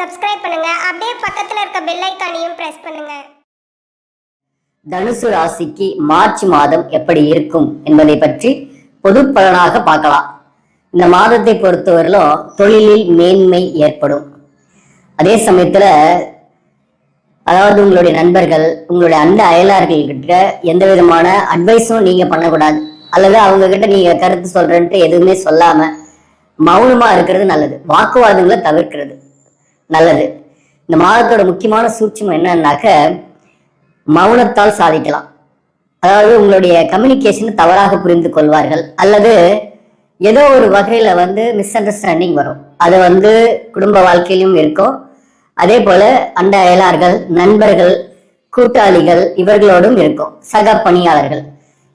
Subscribe பண்ணுங்க. அப்படியே பக்கத்துல இருக்க பெல் ஐக்கானையும் பிரஸ் பண்ணுங்க. தனுசு ராசிக்கு மார்ச் மாதம் எப்படி இருக்கும் என்பதை பற்றி பொது பலனாக பார்க்கலாம். இந்த மாதத்தை பொறுத்தவரையிலும் தொழிலில் மேன்மை ஏற்படும். அதே சமயத்துல அதாவது உங்களுடைய நண்பர்கள் உங்களுடைய அண்ட அயலார்கள் கிட்ட எந்த விதமான அட்வைஸும் நீங்க பண்ணக்கூடாது. அல்லது அவங்க கிட்ட நீங்க கருத்து சொல்றேன்ட்டு எதுவுமே சொல்லாம மௌனமா இருக்கிறது நல்லது. வாக்குவாதங்களை தவிர்க்கிறது. நல்லது. இந்த மாதத்தோட முக்கியமான சூட்சம் என்னன்னாக்க மௌனத்தால் சாதிக்கலாம். அதாவது உங்களுடைய கம்யூனிகேஷன் தவறாக புரிந்து கொள்வார்கள். அல்லது ஏதோ ஒரு வகையில வந்து மிஸ் அண்டர்ஸ்டாண்டிங் வரும். அது வந்து குடும்ப வாழ்க்கையிலும் இருக்கும். அதே போல அண்ட அயலார்கள் நண்பர்கள் கூட்டாளிகள் இவர்களோடும் இருக்கும். சக பணியாளர்கள்.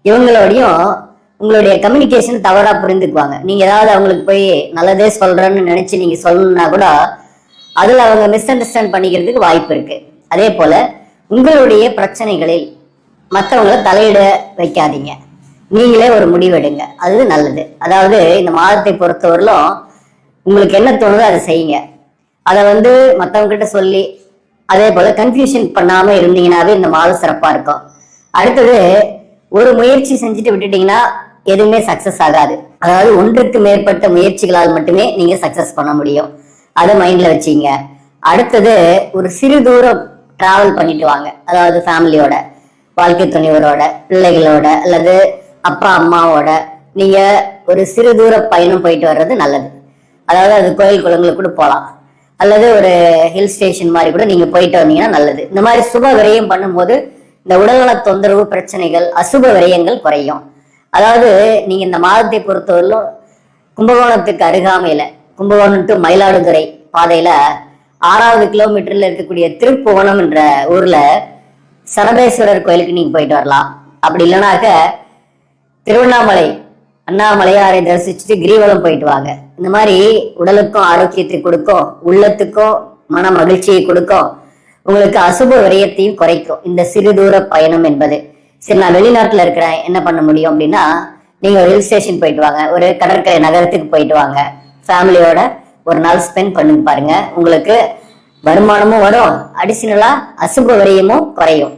இவங்களோடையும் உங்களுடைய கம்யூனிகேஷன் தவறா புரிந்துக்குவாங்க. நீங்க ஏதாவது அவங்களுக்கு போய் நல்லதே சொல்றேன்னு நினைச்சு நீங்க சொல்லணும்னா கூட அதுல அவங்க மிஸ் அண்டர்ஸ்டாண்ட் பண்ணிக்கிறதுக்கு வாய்ப்பு இருக்கு. அதே போல உங்களுடைய பிரச்சனைகளில் மற்றவங்களை தலையிட வைக்காதீங்க. நீங்களே ஒரு முடிவெடுங்க. அது நல்லது. அதாவது இந்த மாதத்தை பொறுத்தவரையிலும் உங்களுக்கு என்ன தோணுதோ அதை செய்யுங்க. அதை வந்து மற்றவங்ககிட்ட சொல்லி அதே போல கன்ஃபியூஷன் பண்ணாம இருந்தீங்கன்னாவே இந்த மாதம் சிறப்பா இருக்கும். அடுத்தது ஒரு முயற்சி செஞ்சுட்டு விட்டுட்டீங்கன்னா எதுவுமே சக்சஸ் ஆகாது. அதாவது ஒன்றுக்கு மேற்பட்ட முயற்சிகளால் மட்டுமே நீங்க சக்சஸ் பண்ண முடியும். அதை மைண்ட்ல வச்சீங்க. அடுத்தது ஒரு சிறு தூரம் டிராவல் பண்ணிட்டு வாங்க. அதாவது ஃபேமிலியோட வாழ்க்கை துணிவரோட பிள்ளைகளோட அல்லது அப்பா அம்மாவோட நீங்க ஒரு சிறு தூர பயணம் போயிட்டு வர்றது நல்லது. அதாவது அது கோயில் குளங்களுக்கு கூட போகலாம் அல்லது ஒரு ஹில் ஸ்டேஷன் மாதிரி கூட நீங்க போயிட்டு வந்தீங்கன்னா நல்லது. இந்த மாதிரி சுப விரயம் பண்ணும்போது இந்த உடல்நல தொந்தரவு பிரச்சனைகள் அசுப விரயங்கள் குறையும். அதாவது நீங்க இந்த மாதத்தை பொறுத்தவரையிலும் கும்பகோணத்துக்கு அருகாமையில கும்பகோணம் டு மயிலாடுதுறை பாதையில ஆறாவது கிலோமீட்டர்ல இருக்கக்கூடிய திருப்புவனம் என்ற ஊர்ல சரபேஸ்வரர் கோயிலுக்கு நீங்க போயிட்டு வரலாம். அப்படி இல்லைனாக்க திருவண்ணாமலை அண்ணாமலையாரை தரிசிச்சுட்டு கிரிவலம் போயிட்டு வாங்க. இந்த மாதிரி உடலுக்கும் ஆரோக்கியத்தை கொடுக்கும் உள்ளத்துக்கும் மன மகிழ்ச்சியை கொடுக்கும். உங்களுக்கு அசுப விரயத்தையும் குறைக்கும். இந்த சிறு தூர பயணம் என்பது. சரி நான் வெளிநாட்டுல இருக்கிறேன். என்ன பண்ண முடியும் அப்படின்னா நீங்க ஒரு ஹில் ஸ்டேஷன் போயிட்டு வாங்க. ஒரு கடற்கரை நகரத்துக்கு போயிட்டு வாங்க. ஃபேமிலியோட ஒரு நாள் ஸ்பெண்ட் பண்ணுங்க பாருங்க. உங்களுக்கு வருமானமும் வரும். அடிஷனலா அசுப விரயமும் குறையும்.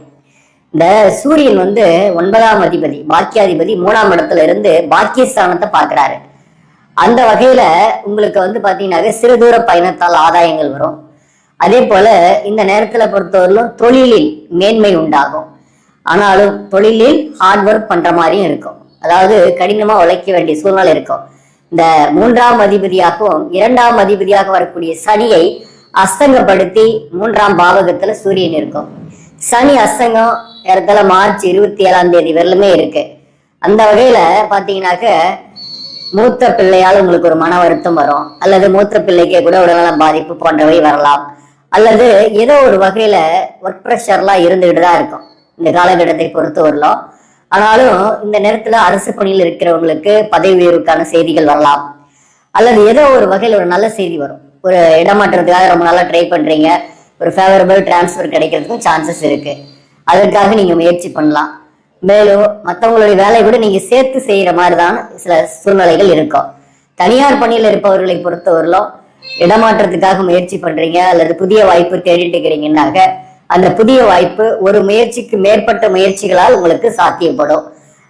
இந்த சூரியன் வந்து ஒன்பதாம் அதிபதி பாக்கியாதிபதி மூணாம் இடத்துல இருந்து பாக்கியஸ்தானத்தை பாக்குறாரு அந்த வகையில உங்களுக்கு வந்து பாத்தீங்கன்னாக்க சிறு தூர பயணத்தால் ஆதாயங்கள் வரும். அதே போல இந்த நேரத்துல பொறுத்தவரையிலும் தொழிலில் மேன்மை உண்டாகும். ஆனாலும் தொழிலில் ஹார்ட் ஒர்க் பண்ற மாதிரியும் இருக்கும். அதாவது கடினமா உழைக்க வேண்டிய சூழ்நிலை இருக்கும். இந்த மூன்றாம் அதிபதியாகவும் இரண்டாம் அதிபதியாக வரக்கூடிய சனியை அஸ்தங்கப்படுத்தி மூன்றாம் பாவகத்துல சூரியன் இருக்கும். சனி அஸ்தங்கம் இடத்துல மார்ச் இருபத்தி ஏழாம் தேதி வரலுமே இருக்கு. அந்த வகையில பாத்தீங்கன்னாக்க மூத்த பிள்ளையால் உங்களுக்கு ஒரு மன வருத்தம் வரும். அல்லது மூத்த பிள்ளைக்கே கூட உடல்நல பாதிப்பு போன்றவை வரலாம். அல்லது ஏதோ ஒரு வகையில ஒர்க் ப்ரெஷர்லாம் இருந்துகிட்டு தான் இருக்கும். இந்த காலகட்டத்தை பொறுத்து ஆனாலும் இந்த நேரத்துல அரசு பணியில் இருக்கிறவங்களுக்கு பதவி உயர்வுக்கான செய்திகள் வரலாம். அல்லது ஏதோ ஒரு வகையில் ஒரு நல்ல செய்தி வரும். ஒரு இடமாற்றத்துக்காக ரொம்ப நாளா ட்ரை பண்றீங்க. ஒரு ஃபேவரபிள் டிரான்ஸ்ஃபர் கிடைக்கிறதுக்கும் சான்சஸ் இருக்கு. அதற்காக நீங்க முயற்சி பண்ணலாம். மேலும் மற்றவங்களுடைய வேலையை கூட நீங்க சேர்த்து செய்யற மாதிரி தான் சில சூழ்நிலைகள் இருக்கும். தனியார் பணியில் இருப்பவர்களை பொறுத்தவரையிலும் இடமாற்றத்துக்காக முயற்சி பண்றீங்க. அல்லது புதிய வாய்ப்பு தேடிட்டு இருக்கிறீங்கன்னாக்க அந்த புதிய வாய்ப்பு ஒரு முயற்சிக்கு மேற்பட்ட முயற்சிகளால் உங்களுக்கு சாத்தியப்படும்.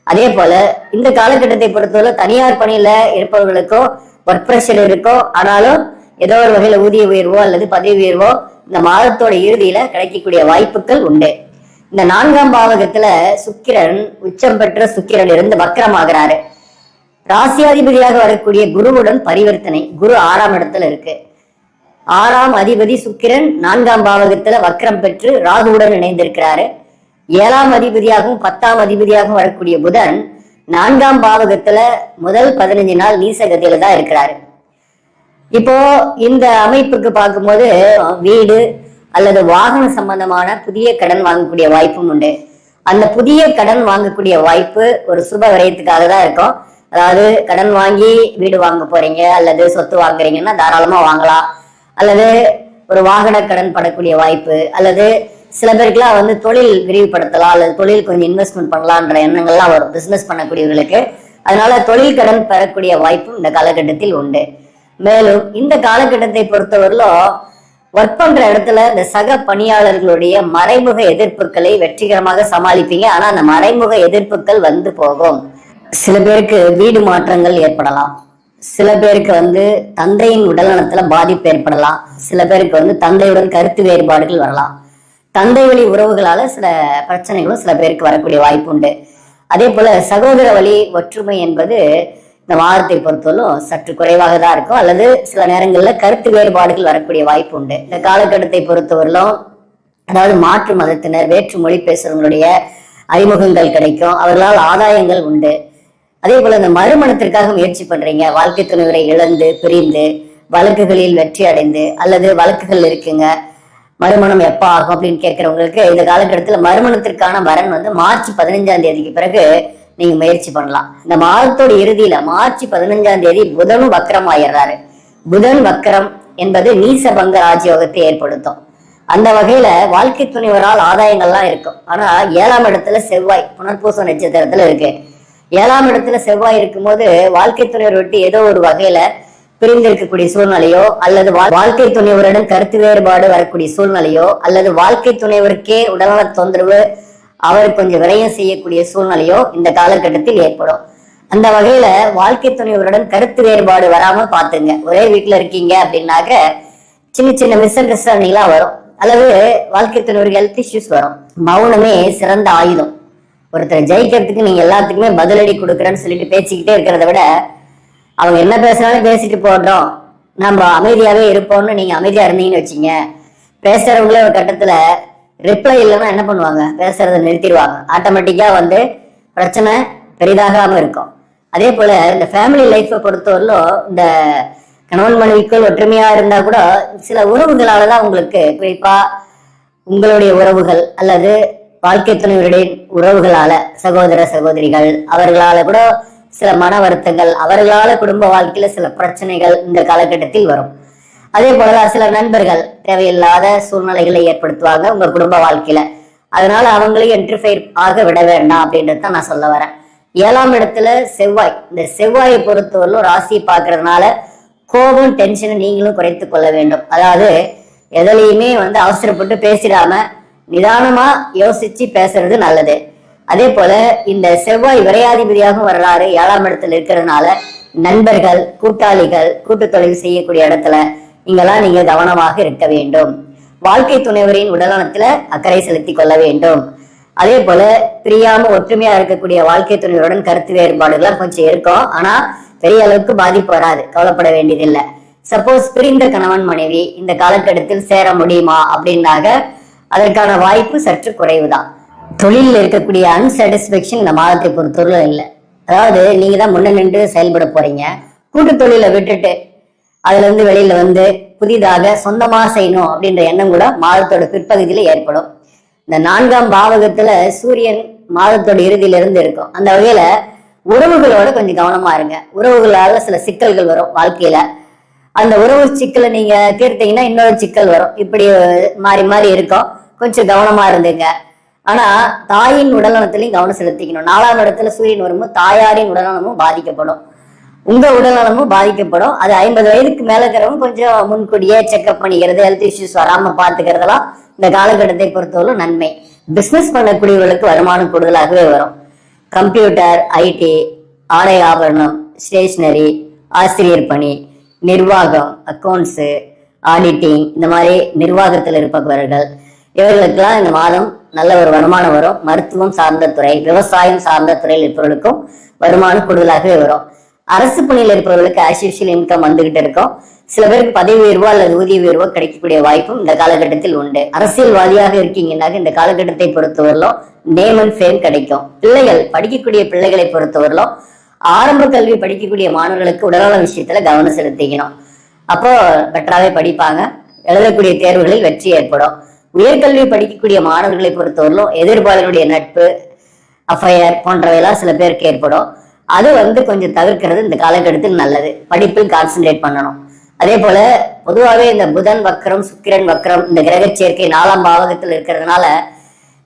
அதே போல இந்த காலகட்டத்தை பொறுத்தவரை தனியார் பணியில இருப்பவர்களுக்கோ ஒர்க் ப்ரெஷர் இருக்கோ ஆனாலும் ஏதோ ஒரு வகையில ஊதிய உயர்வோ அல்லது பதவி உயர்வோ இந்த மாதத்தோட இறுதியில கிடைக்கக்கூடிய வாய்ப்புகள் உண்டு. இந்த நான்காம் பாவகத்துல சுக்கிரன் உச்சம் பெற்ற சுக்கிரன் இருந்து வக்கரமாகிறாரு. ராசியாதிபதியாக வரக்கூடிய குருவுடன் பரிவர்த்தனை. குரு ஆறாம் இடத்துல இருக்கு. ஆறாம் அதிபதி சுக்கிரன் நான்காம் பாவகத்துல வக்ரம் பெற்று ராகுவுடன் இணைந்திருக்கிறாரு. ஏழாம் அதிபதியாகவும் பத்தாம் அதிபதியாகவும் வரக்கூடிய புதன் நான்காம் பாவகத்துல முதல் பதினஞ்சு நாள் நீசகதியில தான் இருக்கிறாரு. இப்போ இந்த அமைப்புக்கு பார்க்கும்போது வீடு அல்லது வாகன சம்பந்தமான புதிய கடன் வாங்கக்கூடிய வாய்ப்பும் உண்டு. அந்த புதிய கடன் வாங்கக்கூடிய வாய்ப்பு ஒரு சுப விரயத்துக்காக தான் இருக்கும். அதாவது கடன் வாங்கி வீடு வாங்க போறீங்க அல்லது சொத்து வாங்குறீங்கன்னா தாராளமா வாங்கலாம். அல்லது ஒரு வாகன கடன் படக்கூடிய வாய்ப்பு அல்லது சில பேருக்குலாம் வந்து தொழில் விரிவுபடுத்தலாம் அல்லது தொழில் கொஞ்சம் இன்வெஸ்ட்மெண்ட் பண்ணலான்ற எண்ணங்கள்லாம் வரும். பிசினஸ் பண்ணக்கூடியவர்களுக்கு. அதனால தொழில் கடன் பெறக்கூடிய வாய்ப்பும் இந்த காலகட்டத்தில் உண்டு. மேலும் இந்த காலகட்டத்தை பொறுத்தவரையிலும் ஒர்க் பண்ற இடத்துல இந்த சக பணியாளர்களுடைய மறைமுக எதிர்ப்புகளை வெற்றிகரமாக சமாளிப்பீங்க. ஆனா அந்த மறைமுக எதிர்ப்புகள் வந்து போகும். சில பேருக்கு வீடு மாற்றங்கள் ஏற்படலாம். சில பேருக்கு வந்து தந்தையின் உடல் நலத்துல பாதிப்பு ஏற்படலாம். சில பேருக்கு வந்து தந்தையுடன் கருத்து வேறுபாடுகள் வரலாம். தந்தை வழி உறவுகளால சில பிரச்சனைகளும் சில பேருக்கு வரக்கூடிய வாய்ப்பு உண்டு. அதே போல சகோதர வழி ஒற்றுமை என்பது இந்த வாரத்தை பொறுத்தவரையும் சற்று குறைவாக தான் இருக்கும். அல்லது சில நேரங்களில் கருத்து வேறுபாடுகள் வரக்கூடிய வாய்ப்பு உண்டு. இந்த காலகட்டத்தை பொறுத்தவரையிலும் அதாவது மாற்று மதத்தினர் வேற்று மொழி பேசுறவங்களுடைய அறிமுகங்கள் கிடைக்கும். அவர்களால் ஆதாயங்கள் உண்டு. அதே போல இந்த மறுமணத்திற்காக முயற்சி பண்றீங்க. வாழ்க்கை துணைவரை இழந்து பிரிந்து வழக்குகளில் வெற்றி அடைந்து அல்லது வழக்குகள் இருக்குங்க. மறுமணம் எப்ப ஆகும் அப்படின்னு கேட்கறவங்களுக்கு இந்த காலகட்டத்தில் மறுமணத்திற்கான வரன் வந்து மார்ச் பதினஞ்சாம் தேதிக்கு பிறகு நீங்க முயற்சி பண்ணலாம். இந்த மாதத்தோட இறுதியில மார்ச் பதினஞ்சாம் தேதி புதனும் வக்கரம் ஆயிடுறாரு. புதன் வக்கரம் என்பது நீசபங்க ராஜயோகத்தை ஏற்படுத்தும். அந்த வகையில வாழ்க்கை துணிவரால் ஆதாயங்கள்லாம் இருக்கும். ஆனா ஏழாம் இடத்துல செவ்வாய் புனர்பூச நட்சத்திரத்துல இருக்கு. ஏழாம் இடத்துல செவ்வாய் இருக்கும்போது வாழ்க்கை துணைவர் விட்டு ஏதோ ஒரு வகையில பிரிந்து இருக்கக்கூடிய சூழ்நிலையோ அல்லது வா- வாழ்க்கை துணைவருடன் கருத்து வேறுபாடு வரக்கூடிய சூழ்நிலையோ அல்லது வாழ்க்கை துணைவருக்கே உடல்நல தொந்தரவு அவர் கொஞ்சம் விரயம் செய்யக்கூடிய சூழ்நிலையோ இந்த காலகட்டத்தில் ஏற்படும். அந்த வகையில வாழ்க்கை துணைவருடன் கருத்து வேறுபாடு வராம பாத்துங்க ஒரே வீட்டுல இருக்கீங்க அப்படின்னாக்க சின்ன சின்ன மிஸ் அண்டர்ஸ்டாண்டிங்லாம் வரும். அல்லது வாழ்க்கை துணைவருக்கு ஹெல்த் இஷ்யூஸ் வரும். மௌனமே சிறந்த ஆயுதம். ஒருத்தர் ஜெயிக்கிறதுக்கு நீங்க எல்லாத்துக்குமே பதிலடி கொடுக்குறேன்னு சொல்லிட்டு பேசிக்கிட்டே இருக்கிறத விட அவங்க என்ன பேசுனாலும் பேசிட்டு போடுறோம். நம்ம அமைதியாவே இருப்போம்னு நீங்க அமைதியா இருந்தீங்கன்னு வச்சுங்க. பேசுறவங்களே ஒரு கட்டத்துல ரிப்ளை இல்லைன்னா என்ன பண்ணுவாங்க? பேசுறதை நிறுத்திடுவாங்க. ஆட்டோமேட்டிக்கா வந்து பிரச்சனை பெரிதாகாம இருக்கும். அதே போல இந்த ஃபேமிலி லைஃப்பை பொறுத்தவரையிலும் இந்த கணவன் மனைவிக்குள் ஒற்றுமையா இருந்தா கூட சில உறவுகளால தான் உங்களுக்கு குறிப்பா உங்களுடைய உறவுகள் அல்லது வாழ்க்கை துணைவருடைய உறவுகளால சகோதர சகோதரிகள் அவர்களால கூட சில மன வருத்தங்கள் அவர்களால குடும்ப வாழ்க்கையில சில பிரச்சனைகள் இந்த காலகட்டத்தில் வரும். அதே போலதான் சில நண்பர்கள் தேவையில்லாத சூழ்நிலைகளை ஏற்படுத்துவாங்க உங்க குடும்ப வாழ்க்கையில. அதனால அவங்களையும் என்ட்ரிஃபைர் ஆக விட வேண்டாம் அப்படின்றது தான் நான் சொல்ல வரேன். ஏழாம் இடத்துல செவ்வாய். இந்த செவ்வாயை பொறுத்தவரையிலும் ராசியை பார்க்கறதுனால கோபம் டென்ஷனை நீங்களும் குறைத்துக் கொள்ள வேண்டும். அதாவது எதுலையுமே வந்து அவசரப்பட்டு பேசிடாம நிதானமா யோசிச்சு பேசுறது நல்லது. அதே போல இந்த செவ்வாய் விரையாதிபதியாகவும் வரலாறு ஏழாம் இடத்துல இருக்கிறதுனால நண்பர்கள் கூட்டாளிகள் கூட்டு தொழில் செய்யக்கூடிய இடத்துல இங்கெல்லாம் நீங்க கவனமாக இருக்க வேண்டும். வாழ்க்கை துணைவரின் உடல்நலத்துல அக்கறை செலுத்திக் கொள்ள வேண்டும். அதே போல பிரியாம ஒற்றுமையா இருக்கக்கூடிய வாழ்க்கை துணைவருடன் கருத்து வேறுபாடுகள்லாம் கொஞ்சம் இருக்கும். ஆனா பெரிய அளவுக்கு பாதிப்பு வராது. கவலைப்பட வேண்டியதில்லை. சப்போஸ் பிரிந்த கணவன் மனைவி இந்த காலகட்டத்தில் சேர முடியுமா அப்படின்னாக அதற்கான வாய்ப்பு சற்று குறைவுதான். தொழிலில் இருக்கக்கூடிய அன்சாட்டிஸ்பேக்ஷன் இந்த மாதத்தை பொறுத்தவரை இல்லை. அதாவது நீங்க தான் முன்ன நின்று செயல்பட போறீங்க. கூட்டு தொழிலை விட்டுட்டு அதுல இருந்து வெளியில வந்து புதிதாக சொந்தமா செய்யணும் அப்படின்ற எண்ணம் கூட மாதத்தோட பிற்பகுதியில ஏற்படும். இந்த நான்காம் பாவகத்துல சூரியன் மாதத்தோட இறுதியில இருந்து இருக்கும். அந்த வகையில உறவுகளோட கொஞ்சம் கவனமா இருங்க. உறவுகளால சில சிக்கல்கள் வரும் வாழ்க்கையில. அந்த உறவு சிக்கலை நீங்க தீர்த்தீங்கன்னா இன்னொரு சிக்கல் வரும். இப்படி மாறி மாறி இருக்கும். கொஞ்சம் கவனமா இருந்துங்க. ஆனா தாயின் உடல்நலத்திலையும் கவனம் செலுத்திக்கணும். நாலாம் இடத்துல சூரியன் வரும்போது தாயாரின் உடல்நலமும் பாதிக்கப்படும். உங்க உடல்நலமும் பாதிக்கப்படும். அது ஐம்பது வயதுக்கு மேல இருக்கிறவங்க கொஞ்சம் முன்கூடியே செக்அப் பண்ணிக்கிறது ஹெல்த் இஷ்யூஸ் வராம பாத்துக்கிறதெல்லாம் இந்த காலகட்டத்தை பொறுத்தவரை நன்மை. பிசினஸ் பண்ணக்கூடியவர்களுக்கு வருமானம் கூடுதலாகவே வரும். கம்ப்யூட்டர் ஐடி ஆடை ஆபரணம் ஸ்டேஷ்னரி ஆசிரியர் பணி நிர்வாகம் அக்கௌண்ட்ஸு ஆடிட்டிங் இந்த மாதிரி நிர்வாகத்தில் இருப்பவர்கள். இவர்களுக்கெல்லாம் இந்த மாதம் நல்ல ஒரு வருமானம் வரும். மருத்துவம் சார்ந்த துறை விவசாயம் சார்ந்த துறையில் இருப்பவர்களுக்கும் வருமானம் கூடுதலாகவே வரும். அரசு பணியில் இருப்பவர்களுக்கு ஆசிஷியல் இன்கம் வந்துகிட்டு இருக்கும். சில பேருக்கு பதவி உயர்வோ அல்லது ஊதிய உயர்வோ கிடைக்கக்கூடிய வாய்ப்பும் இந்த காலகட்டத்தில் உண்டு. அரசியல்வாதியாக இருக்கீங்கன்னாக்க இந்த காலகட்டத்தை பொறுத்தவரையிலும் நேம் அண்ட் ஃபேம் கிடைக்கும். பிள்ளைகள் படிக்கக்கூடிய பிள்ளைகளை பொறுத்தவரையிலும் ஆரம்ப கல்வி படிக்கக்கூடிய மாணவர்களுக்கு உடல்நல விஷயத்துல கவனம் செலுத்திக்கணும். அப்போ பெட்டராகவே படிப்பாங்க. எழுதக்கூடிய தேர்வுகளில் வெற்றி ஏற்படும். உயர்கல்வி படிக்கக்கூடிய மாணவர்களை பொறுத்தவரையிலும் எதிர்பாளருடைய நட்பு அஃபயர் போன்றவையெல்லாம் சில பேருக்கு ஏற்படும். அது வந்து கொஞ்சம் தவிர்க்கிறது இந்த காலகட்டத்தில் நல்லது. படிப்பில் கான்சென்ட்ரேட் பண்ணணும். அதே போல பொதுவாகவே இந்த புதன் வக்கரம் சுக்கிரன் வக்கரம் இந்த கிரக சேர்க்கை நாலாம் பாவகத்தில் இருக்கிறதுனால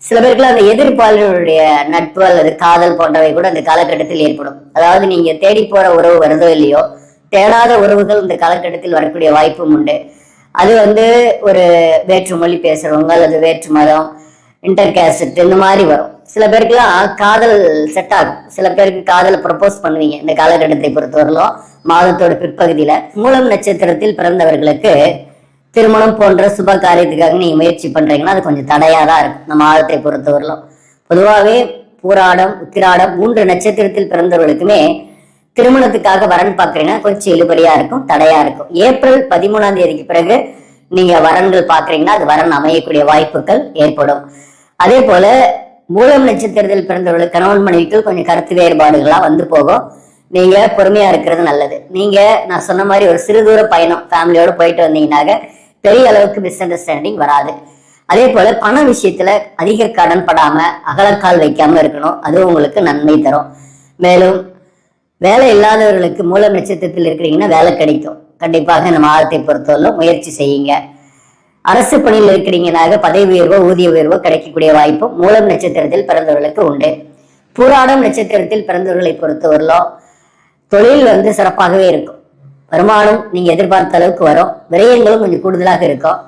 சில பேருக்குலாம் அந்த எதிர்ப்பாளருடைய நட்பு அல்லது காதல் போன்றவை கூட அந்த காலகட்டத்தில் ஏற்படும். அதாவது நீங்க தேடி போற உறவு வருதோ இல்லையோ தேடாத உறவுகள் இந்த காலகட்டத்தில் வரக்கூடிய வாய்ப்பும் உண்டு. அது வந்து ஒரு வேற்று மொழி பேசுறவங்க அல்லது வேற்று மதம் இன்டர் கேசட் இந்த மாதிரி வரும். சில பேருக்குலாம் காதல் செட் ஆகும். சில பேருக்கு காதல் ப்ரப்போஸ் பண்ணுவீங்க இந்த காலகட்டத்தை பொறுத்தவரையிலும் மாதத்தோட பிற்பகுதியில. மூலம் நட்சத்திரத்தில் பிறந்தவர்களுக்கு திருமணம் போன்ற சுப காரியத்துக்காக நீங்க முயற்சி பண்றீங்கன்னா அது கொஞ்சம் தடையா தான் இருக்கும். நம்ம ஆழத்தை பொறுத்தவரையிலும். பொதுவாகவே பூராடம் உத்திராடம் மூன்று நட்சத்திரத்தில் பிறந்தவர்களுக்குமே திருமணத்துக்காக வரன் பார்க்குறீங்கன்னா கொஞ்சம் இழுபறியா இருக்கும் தடையா இருக்கும். ஏப்ரல் பதிமூணாம் தேதிக்கு பிறகு நீங்க வரன்கள் பார்க்குறீங்கன்னா அது வரன் அமையக்கூடிய வாய்ப்புகள் ஏற்படும். அதே போல மூலம் நட்சத்திரத்தில் பிறந்தவர்களுக்கு கணவன் மனைவிக்கு கொஞ்சம் கருத்து வேறுபாடுகள்லாம் வந்து போகும். நீங்க பொறுமையா இருக்கிறது நல்லது. நீங்க நான் சொன்ன மாதிரி ஒரு சிறு தூர பயணம் ஃபேமிலியோட போயிட்டு வந்தீங்கன்னாக்க பெரிய அளவுக்கு மிஸ் அண்டர்ஸ்டாண்டிங் வராது. அதே போல பண விஷயத்துல அதிக கடன் படாம அகலக்கால் வைக்காம இருக்கணும். அதுவும் உங்களுக்கு நன்மை தரும். மேலும் வேலை இல்லாதவர்களுக்கு மூல நட்சத்திரத்தில் இருக்கிறீங்கன்னா வேலை கிடைக்கும். கண்டிப்பாக இந்த மாதத்தை பொறுத்தவரை முயற்சி செய்யுங்க. அரசு பணியில் இருக்கிறீங்கனாக பதவி உயர்வோ ஊதிய உயர்வோ கிடைக்கக்கூடிய வாய்ப்பும் மூலம் நட்சத்திரத்தில் பிறந்தவர்களுக்கு உண்டு. பூராடம் நட்சத்திரத்தில் பிறந்தவர்களை பொறுத்தவரையிலும் தொழில் வந்து சிறப்பாகவே இருக்கும். வருமானம் நீங்க எதிர்பார்த்த அளவுக்கு வரும். விரயங்களும் கொஞ்சம் கூடுதலாக இருக்கும்.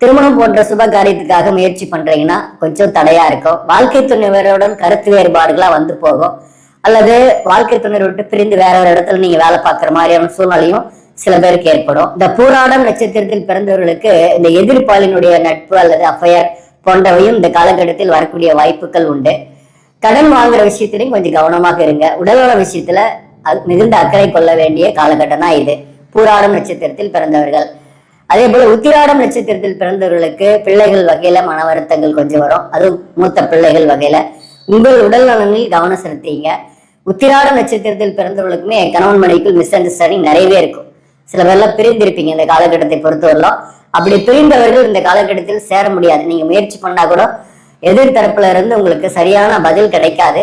திருமணம் போன்ற சுப காரியத்துக்காக முயற்சி பண்றீங்கன்னா கொஞ்சம் தடையா இருக்கும். வாழ்க்கை துணைவருடன் கருத்து வேறுபாடுகளா வந்து போகும். அல்லது வாழ்க்கை துணைவர் விட்டு பிரிந்து வேற ஒரு இடத்துல நீங்க வேலை பார்க்குற மாதிரியான சூழ்நிலையும் சில பேருக்கு ஏற்படும். இந்த பூராடம் நட்சத்திரத்தில் பிறந்தவர்களுக்கு இந்த எதிர்ப்பாளினுடைய நட்பு அல்லது அஃபையர் போன்றவையும் இந்த காலகட்டத்தில் வரக்கூடிய வாய்ப்புகள் உண்டு. கடன் வாங்குற விஷயத்திலையும் கொஞ்சம் கவனமாக இருங்க. உடல்நல விஷயத்துல மிகுந்த அக்கறை கொள்ள வேண்டிய காலகட்டம் தான் இது. பூராடம் நட்சத்திரத்தில் பிறந்தவர்கள். அதே போல உத்திராடம் நட்சத்திரத்தில் பிறந்தவர்களுக்கு பிள்ளைகள் வகையில மன வருத்தங்கள் கொஞ்சம் வரும். அதுவும் மூத்த பிள்ளைகள் வகையில. உங்கள் உடல் நலனில் கவனம் செலுத்திங்க. உத்திராடம் நட்சத்திரத்தில் பிறந்தவர்களுக்குமே கணவன் மனைவிக்குள் மிஸ் அண்டர்ஸ்டாண்டிங் நிறையவே இருக்கும். சில பேர்லாம் பிரிந்திருப்பீங்க இந்த காலகட்டத்தை பொறுத்தவரையிலும். அப்படி பிரிந்தவர்கள் இந்த காலகட்டத்தில் சேர முடியாது. நீங்க முயற்சி பண்ணா கூட எதிர்த்தரப்புல இருந்து உங்களுக்கு சரியான பதில் கிடைக்காது.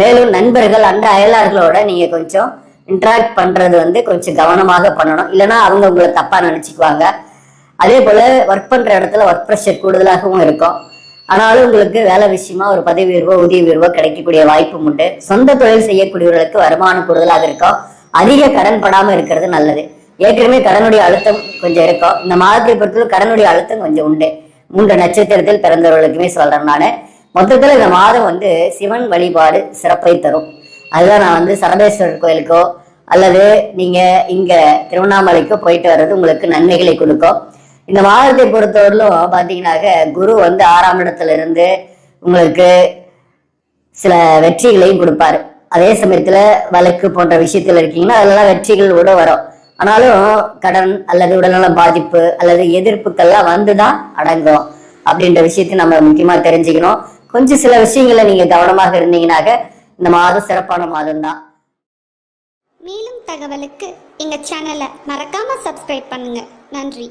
மேலும் நண்பர்கள் அந்த அயலார்களோட நீங்க கொஞ்சம் இன்டராக்ட் பண்றது வந்து கொஞ்சம் கவனமாக பண்ணணும். இல்லைன்னா அவங்க உங்களை தப்பா நினைச்சுக்குவாங்க. அதே போல ஒர்க் பண்ற இடத்துல ஒர்க் ப்ரெஷர் கூடுதலாகவும் இருக்கும். ஆனாலும் உங்களுக்கு வேலை விஷயமா ஒரு பதவி உயர்வோ ஊதிய உயர்வோ கிடைக்கக்கூடிய வாய்ப்பும் உண்டு. சொந்த தொழில் செய்யக்கூடியவர்களுக்கு வருமானம் கூடுதலாக இருக்கும். அதிக கடன் படாம இருக்கிறது நல்லது. ஏற்கனவே கடனுடைய அழுத்தம் கொஞ்சம் இருக்கும். இந்த மாதத்தை பொறுத்தவரை கடனுடைய அழுத்தம் கொஞ்சம் உண்டு. மூன்று நட்சத்திரத்தில் பிறந்தவர்களுக்குமே சொல்றேன் நான். மொத்தத்தில் இந்த மாதம் வந்து சிவன் வழிபாடு சிறப்பை தரும். அதுதான் நான் வந்து சரபேஸ்வரர் கோயிலுக்கோ அல்லது நீங்க இங்க திருவண்ணாமலைக்கோ போயிட்டு வர்றது உங்களுக்கு நன்மைகளை கொடுக்கும். இந்த மாதத்தை பொறுத்தவரையிலும் பார்த்தீங்கன்னாக்க குரு வந்து ஆறாம் இடத்துல இருந்து உங்களுக்கு சில வெற்றிகளையும் கொடுப்பாரு. அதே சமயத்தில் வழக்கு போன்ற விஷயத்துல இருக்கீங்கன்னா அதெல்லாம் வெற்றிகள் கூட வரும். ஆனாலும் கடன் அல்லது உடல்நல பாதிப்பு அல்லது எதிர்ப்புகள்லாம் வந்துதான் அடங்கும் அப்படின்ற விஷயத்தை நம்ம முக்கியமாக தெரிஞ்சுக்கணும். கொஞ்சம் சில விஷயங்களை நீங்க கவனமாக இருந்தீங்கனாக இந்த மாதம் சிறப்பான மாதம் தான் மேலும் தகவலுக்கு எங்க சேனலை மறக்காம சப்ஸ்கிரைப் பண்ணுங்க. நன்றி.